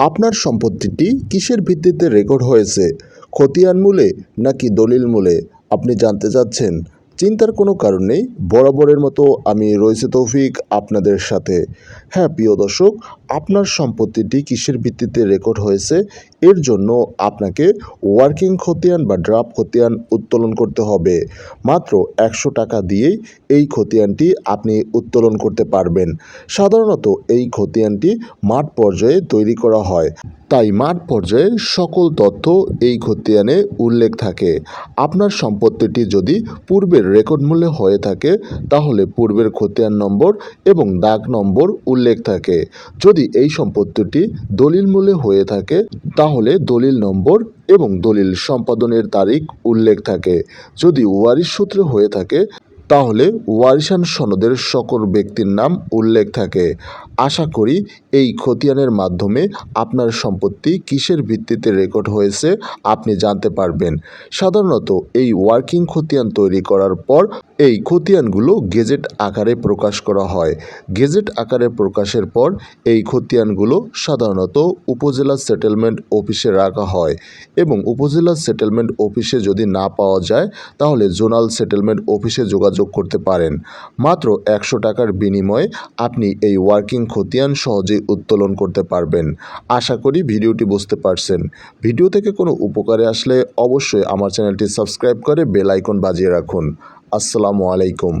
আপনার সম্পত্তিটি কিসের ভিত্তিতে রেকর্ড হয়েছে? খতিয়ান মূলে নাকি দলিল মূলে? আপনি জানতে চাচ্ছেন চিন্তার কোনো কারণ নেই। বরাবরের মতো আমি রয়েছে তৌফিক আপনাদের সাথে। হ্যাঁ প্রিয় দর্শক, আপনার সম্পত্তিটি কিসের ভিত্তিতে রেকর্ড হয়েছে? এর জন্য আপনাকে ওয়ার্কিং খতিয়ান বা ড্রাফট খতিয়ান উত্তোলন করতে হবে। মাত্র একশো টাকা দিয়েই এই খতিয়ানটি আপনি উত্তোলন করতে পারবেন। সাধারণত এই খতিয়ানটি মাঠ পর্যায়ে তৈরি করা হয়। তাই মাঠ পর্যায়ে সকল তথ্য এই খতিয়ানে উল্লেখ থাকে। আপনার সম্পত্তিটি যদি পূর্বের রেকর্ড মূল্যে হয়ে থাকে, তাহলে পূর্বের খতিয়ান নম্বর এবং দাগ নম্বর উল্লেখ থাকে। যদি এই সম্পত্তিটি দলিল মূল্যে হয়ে থাকে, তাহলে দলিল নম্বর এবং দলিল সম্পাদনের তারিখ উল্লেখ থাকে। যদি ওয়ারিশ সূত্রে হয়ে থাকে তাহলে ওয়ারিশান সনদের সকল ব্যক্তির নাম উল্লেখ থাকে। আশা করি এই খতিয়ানের মাধ্যমে আপনার সম্পত্তি কিসের ভিত্তিতে রেকর্ড হয়েছে আপনি জানতে পারবেন। সাধারণত এই ওয়ার্কিং খতিয়ান তৈরি করার পর এই খতিয়ানগুলো গেজেট আকারে প্রকাশ করা হয়। গেজেট আকারে প্রকাশের পর এই খতিয়ানগুলো সাধারণত উপজেলা সেটেলমেন্ট অফিসে রাখা হয় এবং উপজেলা সেটেলমেন্ট অফিসে যদি না পাওয়া যায়, তাহলে জোনাল সেটেলমেন্ট অফিসে যোগাযোগ করতে পারেন। মাত্র একশো টাকার বিনিময়ে আপনি এই ওয়ার্কিং খতিয়ান সহজেই উত্তোলন করতে পারবেন। আশা করি ভিডিওটি বুঝতে পারছেন। ভিডিও থেকে কোনো উপকারে আসলে অবশ্যই আমার চ্যানেলটি সাবস্ক্রাইব করে বেল আইকন বাজিয়ে রাখুন। আসসালামু আলাইকুম।